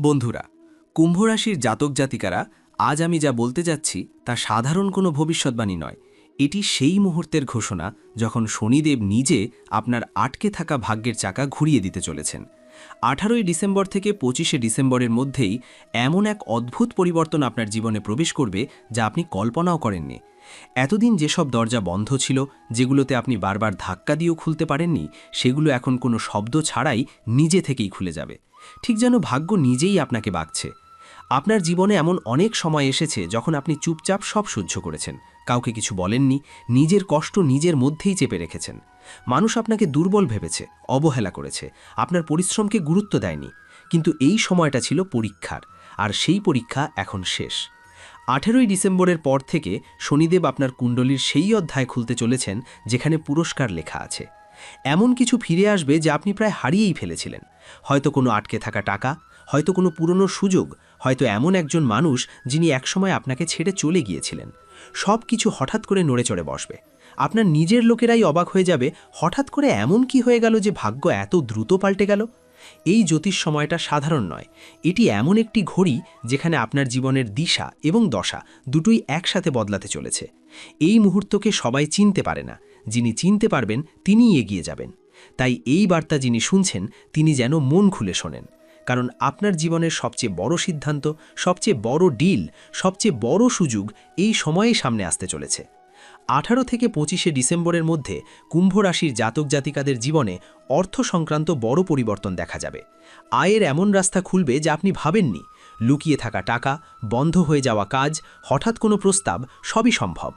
বন্ধুরা, কুম্ভরাশির জাতক জাতিকারা, আজ আমি যা বলতে যাচ্ছি তা সাধারণ কোনো ভবিষ্যৎবাণী নয়। এটি সেই মুহূর্তের ঘোষণা যখন শনিদেব নিজে আপনার আটকে থাকা ভাগ্যের চাকা ঘুরিয়ে দিতে চলেছেন। আঠারোই ডিসেম্বর থেকে পঁচিশে ডিসেম্বরের মধ্যেই এমন এক অদ্ভুত পরিবর্তন আপনার জীবনে প্রবেশ করবে যা আপনি কল্পনাও করেননি। এতদিন যেসব দরজা বন্ধ ছিল, যেগুলোতে আপনি বারবার ধাক্কা দিয়েও খুলতে পারেননি, সেগুলো এখন কোনো শব্দ ছাড়াই নিজে থেকেই খুলে যাবে। ঠিক যেন ভাগ্য নিজেই আপনাকে বাঁকছে। আপনার জীবনে এমন অনেক সময় এসেছে যখন আপনি চুপচাপ সব সহ্য করেছেন। কাউকে কিছু বলেননি, নিজের কষ্ট নিজের মধ্যেই চেপে রেখেছেন। মানুষ আপনাকে দুর্বল ভেবেছে, অবহেলা করেছে, আপনার পরিশ্রমকে গুরুত্ব দেয়নি। কিন্তু এই সময়টা ছিল পরীক্ষার, আর সেই পরীক্ষা এখন শেষ। আঠেরোই ডিসেম্বরের পর থেকে শনিদেব আপনার কুণ্ডলীর সেই অধ্যায় খুলতে চলেছেন, যেখানে পুরস্কার লেখা আছে। এমন কিছু ফিরে আসবে যা আপনি প্রায় হারিয়েই ফেলেছিলেন। হয়তো কোনো আটকে থাকা টাকা, হয়তো কোনো পুরনো সুযোগ, হয়তো এমন একজন মানুষ যিনি একসময় আপনাকে ছেড়ে চলে গিয়েছিলেন। সব কিছু হঠাৎ করে নড়ে চড়ে বসবে। আপনার নিজের লোকেরাই অবাক হয়ে যাবে, হঠাৎ করে এমন কি হয়ে গেল যে ভাগ্য এত দ্রুত পাল্টে গেল? এই জ্যোতিষ সময়টা সাধারণ নয়। এটি এমন একটি ঘড়ি যেখানে আপনার জীবনের দিশা এবং দশা দুটোই একসাথে বদলাতে চলেছে। এই মুহূর্তকে সবাই চিনতে পারে না। যিনি চিনতে পারবেন, তিনিই এগিয়ে যাবেন। তাই এই বার্তা যিনি শুনছেন, তিনি যেন মন খুলে শোনেন। কারণ আপনার জীবনের সবচেয়ে বড় সিদ্ধান্ত, সবচেয়ে বড় ডিল, সবচেয়ে বড় সুযোগ এই সময়ে সামনে আসতে চলেছে। আঠারো থেকে পঁচিশে ডিসেম্বরের মধ্যে কুম্ভ রাশির জাতক জাতিকাদের জীবনে অর্থ সংক্রান্ত বড় পরিবর্তন দেখা যাবে। আয়ের এমন রাস্তা খুলবে যা আপনি ভাবেননি। লুকিয়ে থাকা টাকা, বন্ধ হয়ে যাওয়া কাজ, হঠাৎ কোনো প্রস্তাব, সবই সম্ভব।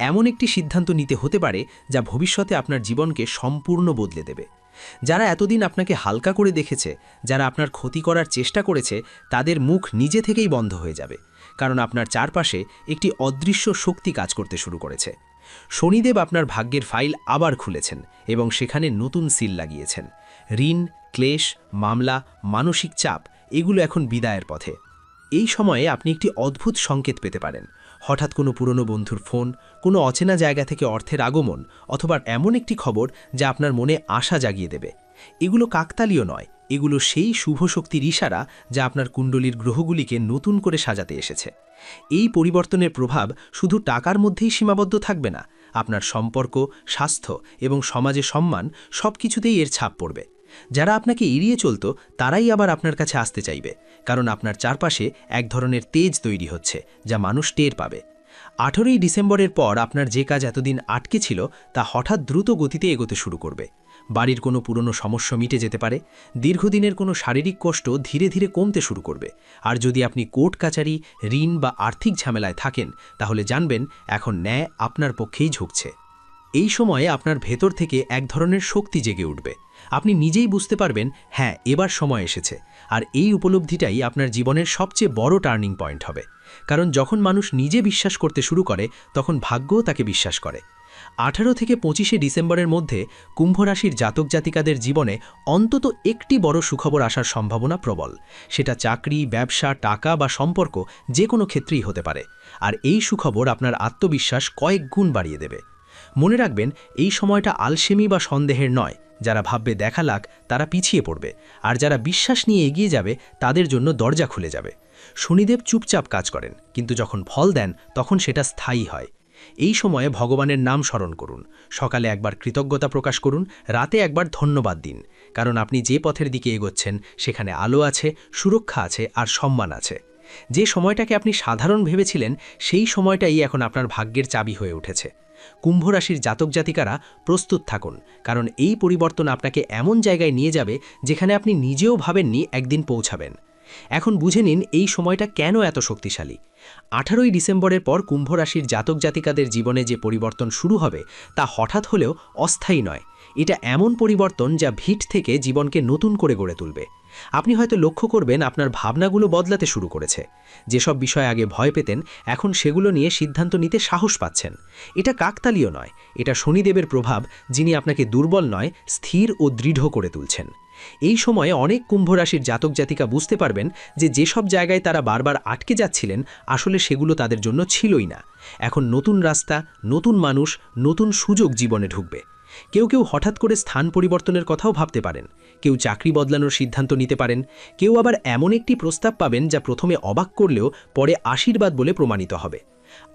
এমন একটি সিদ্ধান্ত নিতে হতে পারে যা ভবিষ্যতে আপনার জীবনকে সম্পূর্ণ বদলে দেবে। যারা এতদিন আপনাকে হালকা করে দেখেছে, যারা আপনার ক্ষতি করার চেষ্টা করেছে, তাদের মুখ নিজে থেকেই বন্ধ হয়ে যাবে, কারণ আপনার চারপাশে একটি অদৃশ্য শক্তি কাজ করতে শুরু করেছে। শনিদেব আপনার ভাগ্যের ফাইল আবার খুলেছেন এবং সেখানে নতুন সিল লাগিয়েছেন। ঋণ, ক্লেশ, মামলা, মানসিক চাপ, এগুলো এখন বিদায়ের পথে। এই সময়ে আপনি একটি অদ্ভুত সংকেত পেতে পারেন। হঠাৎ কোনো পুরনো বন্ধুর ফোন, কোনো অচেনা জায়গা থেকে অর্থের আগমন অথবা এমন একটি খবর যা আপনার মনে আশা জাগিয়ে দেবে। এগুলো কাকতালীয় নয়, এগুলো সেই শুভ শক্তির ইশারা যা আপনার কুণ্ডলীর গ্রহগুলিকে নতুন করে সাজাতে এসেছে। এই পরিবর্তনের প্রভাব শুধু টাকার মধ্যেই সীমাবদ্ধ থাকবে না, আপনার সম্পর্ক, স্বাস্থ্য এবং সমাজে সম্মান সব কিছুতেই এর ছাপ পড়বে। যারা আপনাকে এড়িয়ে চলত, তারাই আবার আপনার কাছে আসতে চাইবে, কারণ আপনার চারপাশে এক ধরনের তেজ তৈরি হচ্ছে, যা মানুষ টের পাবে। আঠেরোই ডিসেম্বরের পর আপনার যে কাজ এতদিন আটকে ছিল, তা হঠাৎ দ্রুত গতিতে এগোতে শুরু করবে। বাড়ির কোনো পুরনো সমস্যা মিটে যেতে পারে, দীর্ঘদিনের কোনো শারীরিক কষ্ট ধীরে ধীরে কমতে শুরু করবে। আর যদি আপনি কোর্ট কাচারি, ঋণ বা আর্থিক ঝামেলায় থাকেন, তাহলে জানবেন এখন ন্যায় আপনার পক্ষেই ঝুঁকছে। এই সময়ে আপনার ভেতর থেকে এক ধরনের শক্তি জেগে উঠবে। আপনি নিজেই বুঝতে পারবেন হ্যাঁ এবার সময় এসেছে। আর এই উপলব্ধিটাই আপনার জীবনের সবচেয়ে বড় টার্নিং পয়েন্ট হবে। কারণ যখন মানুষ নিজে বিশ্বাস করতে শুরু করে, তখন ভাগ্যও তাকে বিশ্বাস করে। আঠারো থেকে পঁচিশে ডিসেম্বরের মধ্যে কুম্ভ রাশির জাতক জাতিকাদের জীবনে অন্তত একটি বড় সুখবর আসার সম্ভাবনা প্রবল। সেটা চাকরি, ব্যবসা, টাকা বা সম্পর্ক যে কোনো ক্ষেত্রেই হতে পারে। আর এই সুখবর আপনার আত্মবিশ্বাস কয়েক গুণ বাড়িয়ে দেবে। মনে রাখবেন, এই সময়টা আলসেমি বা সন্দেহের নয়। যারা ভাববে দেখা লাগ, তারা পিছিয়ে পড়বে। আর যারা বিশ্বাস নিয়ে এগিয়ে যাবে, তাদের জন্য দরজা খুলে যাবে। শনিদেব চুপচাপ কাজ করেন, কিন্তু যখন ফল দেন, তখন সেটা স্থায়ী হয়। এই সময়ে ভগবানের নাম স্মরণ করুন। সকালে একবার কৃতজ্ঞতা প্রকাশ করুন, রাতে একবার ধন্যবাদ দিন। কারণ আপনি যে পথের দিকে এগোচ্ছেন, সেখানে আলো আছে, সুরক্ষা আছে, আর সম্মান আছে। যে সময়টাকে আপনি সাধারণ ভেবেছিলেন, সেই সময়টাই এখন আপনার ভাগ্যের চাবি হয়ে উঠেছে। কুম্ভ রাশির জাতক জাতিকারা প্রস্তুত থাকুন, কারণ এই পরিবর্তন আপনাকে এমন জায়গায় নিয়ে যাবে যেখানে আপনি নিজেও ভাবেননি একদিন পৌঁছাবেন। এখন বুঝে নিন এই সময়টা কেন এত শক্তিশালী। আঠারোই ডিসেম্বরের পর কুম্ভ রাশির জাতক জাতিকাদের জীবনে যে পরিবর্তন শুরু হবে, তা হঠাৎ হলেও অস্থায়ী নয়। এটা এমন পরিবর্তন যা ভিট থেকে জীবনকে নতুন করে গড়ে তুলবে। আপনি হয়তো লক্ষ্য করবেন আপনার ভাবনাগুলো বদলাতে শুরু করেছে। যেসব বিষয় আগে ভয় পেতেন, এখন সেগুলো নিয়ে সিদ্ধান্ত নিতে সাহস পাচ্ছেন। এটা কাকতালীয় নয়, এটা শনিদেবের প্রভাব, যিনি আপনাকে দুর্বল নয়, স্থির ও দৃঢ় করে তুলছেন। এই সময়ে অনেক কুম্ভ রাশির জাতক জাতিকা বুঝতে পারবেন যে যেসব জায়গায় তারা বারবার আটকে যাচ্ছিলেন, আসলে সেগুলো তাদের জন্য ছিলই না। এখন নতুন রাস্তা, নতুন মানুষ, নতুন সুযোগ জীবনে ঢুকবে। কেউ কেউ হঠাৎ করে স্থান পরিবর্তনের কথাও ভাবতে পারেন। কেউ চাকরি বদলানোর সিদ্ধান্ত নিতে পারেন। কেউ আবার এমন একটি প্রস্তাব পাবেন যা প্রথমে অবাক করলেও পরে আশীর্বাদ বলে প্রমাণিত হবে।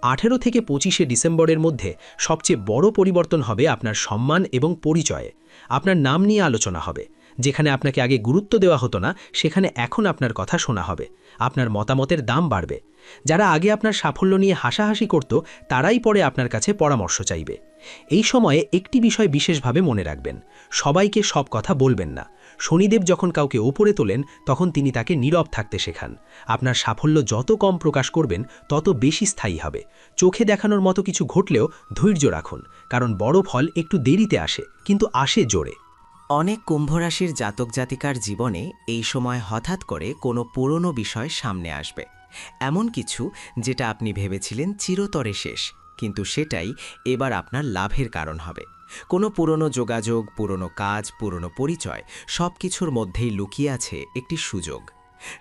আঠেরো থেকে পঁচিশে ডিসেম্বরের মধ্যে সবচেয়ে বড় পরিবর্তন হবে আপনার সম্মান এবং পরিচয়ে। আপনার নাম নিয়ে আলোচনা হবে। যেখানে আপনাকে আগে গুরুত্ব দেওয়া হতো না, সেখানে এখন আপনার কথা শোনা হবে। আপনার মতামতের দাম বাড়বে। যারা আগে আপনার সাফল্য নিয়ে হাসাহাসি করত, তারাই পরে আপনার কাছে পরামর্শ চাইবে। এই সময়ে একটি বিষয় বিশেষভাবে মনে রাখবেন, সবাইকে সব কথা বলবেন না। শনিদেব যখন কাউকে ওপরে তোলেন, তখন তিনি তাকে নীরব থাকতে শেখান। আপনার সাফল্য যত কম প্রকাশ করবেন, তত বেশি স্থায়ী হবে। চোখে দেখানোর মতো কিছু ঘটলেও ধৈর্য রাখুন, কারণ বড় ফল একটু দেরিতে আসে, কিন্তু আসে জোরে। অনেক কুম্ভরাশির জাতক জাতিকার জীবনে এই সময় হঠাৎ করে কোনো পুরনো বিষয় সামনে আসবে। এমন কিছু যেটা আপনি ভেবেছিলেন চিরতরে শেষ। কিন্তু সেটাই এবার আপনার লাভের কারণ হবে। কোনো পুরনো যোগাযোগ, পুরনো কাজ, পুরনো পরিচয় সব কিছুর মধ্যেই লুকিয়ে আছে একটি সুযোগ।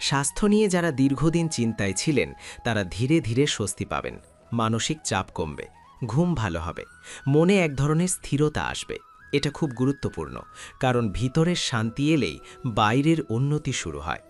স্বাস্থ্য নিয়ে যারা দীর্ঘদিন চিন্তায় ছিলেন, তারা ধীরে ধীরে স্বস্তি পাবেন। মানসিক চাপ কমবে, ঘুম ভালো হবে, মনে এক ধরনের স্থিরতা আসবে। এটা খুব গুরুত্বপূর্ণ, কারণ ভিতরের শান্তি এলেই বাইরের উন্নতি শুরু হয়।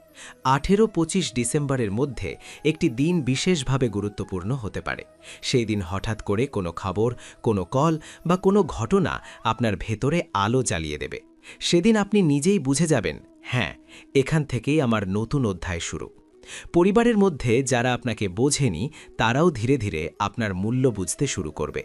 আঠেরো পঁচিশ ডিসেম্বরের মধ্যে একটি দিন বিশেষভাবে গুরুত্বপূর্ণ হতে পারে। সেই দিন হঠাৎ করে কোনো খবর, কোনো কল বা কোনো ঘটনা আপনার ভেতরে আলো জ্বালিয়ে দেবে। সেদিন আপনি নিজেই বুঝে যাবেন হ্যাঁ এখান থেকেই আমার নতুন অধ্যায় শুরু। পরিবারের মধ্যে যারা আপনাকে বোঝেনি, তারাও ধীরে ধীরে আপনার মূল্য বুঝতে শুরু করবে।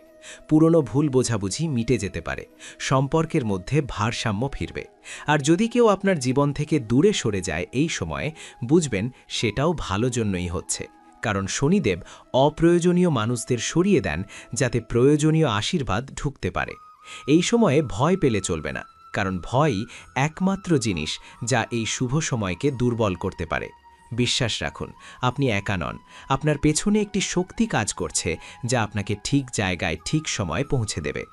পুরনো ভুল বোঝাবুঝি মিটে যেতে পারে, সম্পর্কের মধ্যে ভারসাম্য ফিরবে। আর যদি কেউ আপনার জীবন থেকে দূরে সরে যায় এই সময়ে, বুঝবেন সেটাও ভালো জন্যই হচ্ছে। কারণ শনিদেব অপ্রয়োজনীয় মানুষদের সরিয়ে দেন যাতে প্রয়োজনীয় আশীর্বাদ ঢুকতে পারে। এই সময়ে ভয় পেলে চলবে না, কারণ ভয়ই একমাত্র জিনিস যা এই শুভ সময়কে দুর্বল করতে পারে। বিশ্বাস রাখুন, আপনি একা নন। আপনার পেছনে একটি শক্তি কাজ করছে, যা আপনাকে ঠিক জায়গায়, ঠিক সময়ে পৌঁছে দেবে।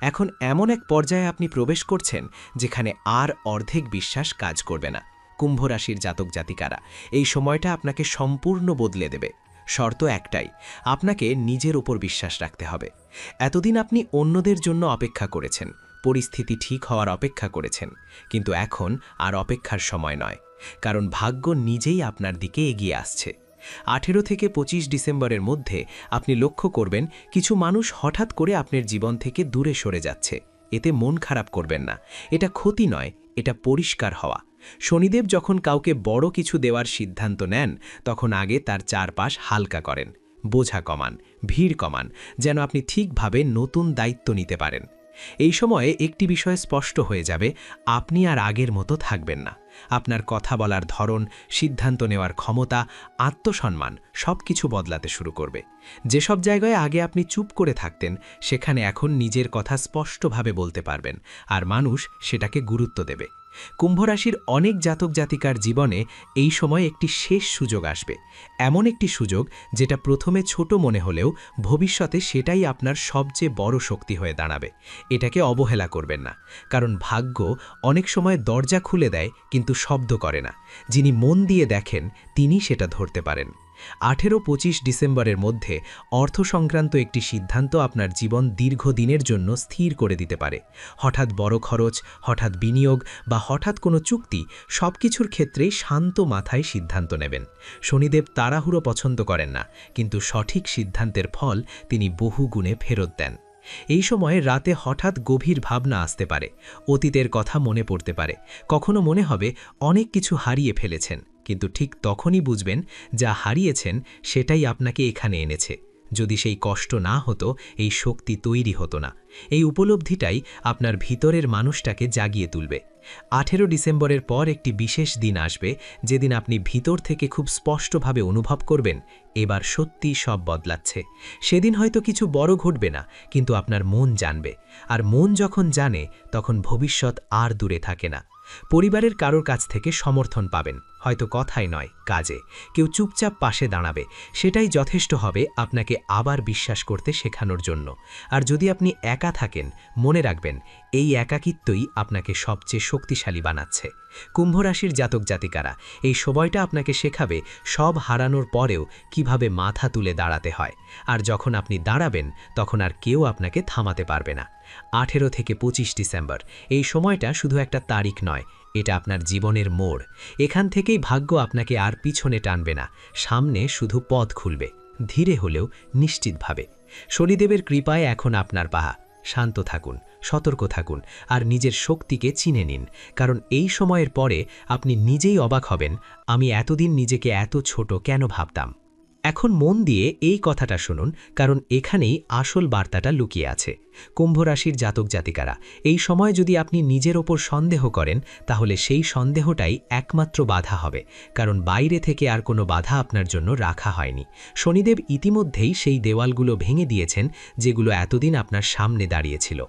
এখন এমন এক পর্যায়ে আপনি প্রবেশ করছেন, যেখানে আর অর্ধেক বিশ্বাস কাজ করবে না। কুম্ভ রাশির জাতক জাতিকারা, এই সময়টা আপনাকে সম্পূর্ণ বদলে দেবে। শর্ত একটাই, আপনাকে নিজের উপর বিশ্বাস রাখতে হবে। এতদিন আপনি অন্যদের জন্য অপেক্ষা করেছেন। পরিস্থিতি ঠিক হওয়ার অপেক্ষা করেছেন। কিন্তু এখন আর অপেক্ষার সময় নয়, কারণ ভাগ্য নিজেই আপনার দিকে এগিয়ে আসছে। আঠেরো থেকে ২৫ ডিসেম্বরের মধ্যে আপনি লক্ষ্য করবেন, কিছু মানুষ হঠাৎ করে আপনার জীবন থেকে দূরে সরে যাচ্ছে। এতে মন খারাপ করবেন না। এটা ক্ষতি নয়, এটা পরিষ্কার হওয়া। শনিদেব যখন কাউকে বড় কিছু দেওয়ার সিদ্ধান্ত নেন, তখন আগে তার চারপাশ হালকা করেন। বোঝা কমান, ভিড় কমান, যেন আপনি ঠিকভাবে নতুন দায়িত্ব নিতে পারেন। এই সময়ে একটি বিষয় স্পষ্ট হয়ে যাবে, আপনি আর আগের মতো থাকবেন না। আপনার কথা বলার ধরন, সিদ্ধান্ত নেওয়ার ক্ষমতা, আত্মসম্মান সব কিছু বদলাতে শুরু করবে। যেসব জায়গায় আগে আপনি চুপ করে থাকতেন, সেখানে এখন নিজের কথা স্পষ্টভাবে বলতে পারবেন, আর মানুষ সেটাকে গুরুত্ব দেবে। কুম্ভরাশির অনেক জাতক জাতিকার জীবনে এই সময় একটি শেষ সুযোগ আসবে। এমন একটি সুযোগ যেটা প্রথমে ছোট মনে হলেও ভবিষ্যতে সেটাই আপনার সবচেয়ে বড় শক্তি হয়ে দাঁড়াবে। এটাকে অবহেলা করবেন না। কারণ ভাগ্য অনেক সময় দরজা খুলে দেয় কিন্তু শব্দ করে না। যিনি মন দিয়ে দেখেন তিনি সেটা ধরতে পারেন। আঠেরো পঁচিশ ডিসেম্বরের মধ্যে অর্থ সংক্রান্ত একটি সিদ্ধান্ত আপনার জীবন দীর্ঘদিনের জন্য স্থির করে দিতে পারে। হঠাৎ বড় খরচ, হঠাৎ বিনিয়োগ বা হঠাৎ কোনো চুক্তি সব কিছুর ক্ষেত্রেই শান্ত মাথায় সিদ্ধান্ত নেবেন। শনিদেব তাড়াহুড়ো পছন্দ করেন না, কিন্তু সঠিক সিদ্ধান্তের ফল তিনি বহু গুণে ফেরত দেন। এই সময়ে রাতে হঠাৎ গভীর ভাবনা আসতে পারে, অতীতের কথা মনে পড়তে পারে, কখনো মনে হবে অনেক কিছু হারিয়ে ফেলেছেন। কিন্তু ঠিক তখনই বুঝবেন যা হারিয়েছেন সেটাই আপনাকে এখানে এনেছে। যদি সেই কষ্ট না হতো, এই শক্তি তৈরি হতো না। এই উপলব্ধিটাই আপনার ভিতরের মানুষটাকে জাগিয়ে তুলবে। আঠেরো ডিসেম্বরের পর একটি বিশেষ দিন আসবে, যেদিন আপনি ভিতর থেকে খুব স্পষ্টভাবে অনুভব করবেন, এবার সত্যি সব বদলাচ্ছে। সেদিন হয়তো কিছু বড় ঘটবে না, কিন্তু আপনার মন জানবে। আর মন যখন জানে, তখন ভবিষ্যৎ আর দূরে থাকে না। পরিবারের কারোর কাছ থেকে সমর্থন পাবেন। হয়তো কথাই নয়, কাজে। কেউ চুপচাপ পাশে দাঁড়াবে। সেটাই যথেষ্ট হবে আপনাকে আবার বিশ্বাস করতে শেখানোর জন্য। আর যদি আপনি একা থাকেন, মনে রাখবেন, এই একাকিত্বই আপনাকে সবচেয়ে শক্তিশালী বানাচ্ছে। কুম্ভরাশির জাতক জাতিকারা, এই সময়টা আপনাকে শেখাবে সব হারানোর পরেও কীভাবে মাথা তুলে দাঁড়াতে হয়। আর যখন আপনি দাঁড়াবেন, তখন আর কেউ আপনাকে থামাতে পারবে না। আঠেরো থেকে পঁচিশ ডিসেম্বর। এই সময়টা শুধু একটা তারিখ নয়, এটা আপনার জীবনের মোড়। এখান থেকেই ভাগ্য আপনাকে আর পিছনে টানবে না, সামনে শুধু পথ খুলবে, ধীরে হলেও নিশ্চিতভাবে। শনিদেবের কৃপায় এখন আপনার পাহা, শান্ত থাকুন, সতর্ক থাকুন, আর নিজের শক্তিকে চিনে নিন, কারণ এই সময়ের পরে আপনি নিজেই অবাক হবেন, আমি এতদিন নিজেকে এত ছোট কেন ভাবতাম। এখন মন দিয়ে এই কথাটা শুনুন, কারণ এখানেই আসল বার্তাটা লুকিয়ে আছে। কুম্ভ রাশির জাতক জাতিকারা। এই সময় যদি আপনি নিজের ওপর সন্দেহ করেন, তাহলে সেই সন্দেহটাই একমাত্র বাধা হবে। কারণ বাইরে থেকে আর কোনো বাধা আপনার জন্য রাখা হয়নি। শনিদেব ইতিমধ্যেই সেই দেওয়ালগুলো ভেঙে দিয়েছেন, যেগুলো এতদিন আপনার সামনে দাঁড়িয়েছিল।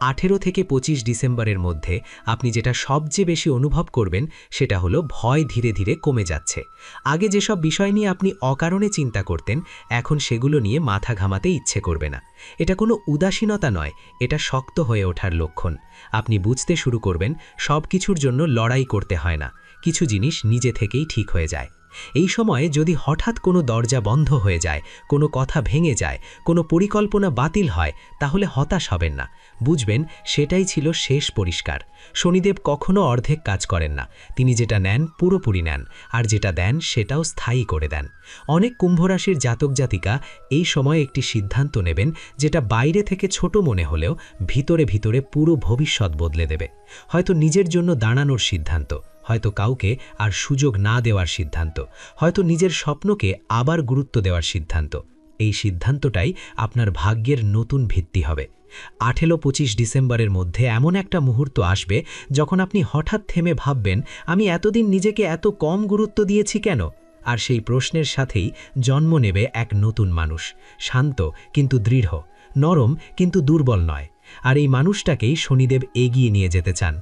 আঠেরো থেকে ২৫ ডিসেম্বরের মধ্যে আপনি যেটা সবচেয়ে বেশি অনুভব করবেন, সেটা হলো ভয় ধীরে ধীরে কমে যাচ্ছে। আগে যেসব বিষয় নিয়ে আপনি অকারণে চিন্তা করতেন, এখন সেগুলো নিয়ে মাথা ঘামাতে ইচ্ছে করবে না। এটা কোনো উদাসীনতা নয়, এটা শক্ত হয়ে ওঠার লক্ষণ। আপনি বুঝতে শুরু করবেন সব কিছুর জন্য লড়াই করতে হয় না, কিছু জিনিস নিজে থেকেই ঠিক হয়ে যায়। এই সময়ে যদি হঠাৎ কোনো দরজা বন্ধ হয়ে যায়, কোনো কথা ভেঙে যায়, কোনো পরিকল্পনা বাতিল হয়, তাহলে হতাশ হবেন না। বুঝবেন, সেটাই ছিল শেষ পরিষ্কার। শনিদেব কখনো অর্ধেক কাজ করেন না। তিনি যেটা নেন, পুরোপুরি নেন, আর যেটা দেন, সেটাও স্থায়ী করে দেন। অনেক কুম্ভরাশির জাতক জাতিকা এই সময় একটি সিদ্ধান্ত নেবেন, যেটা বাইরে থেকে ছোট মনে হলেও ভিতরে ভিতরে পুরো ভবিষ্যৎ বদলে দেবে। হয়তো নিজের জন্য দাঁড়ানোর সিদ্ধান্ত। হয়তো কাউকে আর সুযোগ না দেওয়ার সিদ্ধান্ত, হয়তো নিজের স্বপ্নকে আবার গুরুত্ব দেওয়ার সিদ্ধান্ত। এই সিদ্ধান্তটাই আপনার ভাগ্যের নতুন ভিত্তি হবে। আঠেলো পঁচিশ ডিসেম্বরের মধ্যে এমন একটা মুহূর্ত আসবে যখন আপনি হঠাৎ থেমে ভাববেন, আমি এতদিন নিজেকে এত কম গুরুত্ব দিয়েছি কেন? আর সেই প্রশ্নের সাথেই জন্ম নেবে এক নতুন মানুষ। শান্ত কিন্তু দৃঢ়, নরম কিন্তু দুর্বল নয়। আর এই মানুষটাকেই শনিদেব এগিয়ে নিয়ে যেতে চান।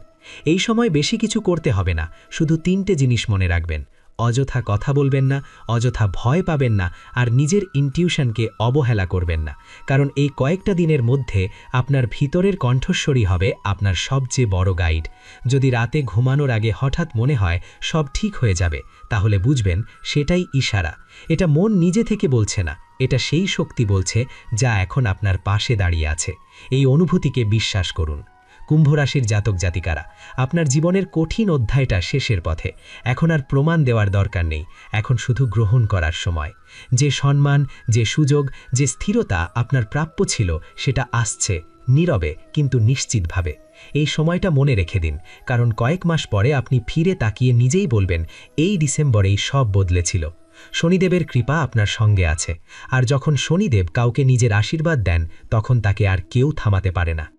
এই সময় বেশি কিছু করতে হবে না, শুধু তিনটে জিনিস মনে রাখবেন। অযথা কথা বলবেন না, অযথা ভয় পাবেন না, আর নিজের ইনটিউশনকে অবহেলা করবেন না। কারণ এই কয়েকটা দিনের মধ্যে আপনার ভিতরের কণ্ঠস্বরী হবে আপনার সবচেয়ে বড় গাইড যদি রাতে ঘুমানোর আগে হঠাৎ মনে হয় সব ঠিক হয়ে যাবে, তাহলে বুঝবেন সেটাই ইশারা। এটা মন নিজে থেকে বলছে না, এটা সেই শক্তি বলছে যা এখন আপনার পাশে দাঁড়িয়ে আছে। এই অনুভূতিকে বিশ্বাস করুন। কুম্ভ রাশির জাতক জাতিকারা, আপনার জীবনের কঠিন অধ্যায়টা শেষের পথে। এখন আর প্রমাণ দেওয়ার দরকার নেই, এখন শুধু গ্রহণ করার সময়। যে সম্মান, যে সুযোগ, যে স্থিরতা আপনার প্রাপ্য ছিল, সেটা আসছে, নীরবে কিন্তু নিশ্চিতভাবে। এই সময়টা মনে রেখে দিন, কারণ কয়েক মাস পরে আপনি ফিরে তাকিয়ে নিজেই বলবেন, এই ডিসেম্বরেই সব বদলেছিল। শনিদেবের কৃপা আপনার সঙ্গে আছে। আর যখন শনিদেব কাউকে নিজের আশীর্বাদ দেন, তখন তাকে আর কেউ থামাতে পারে না।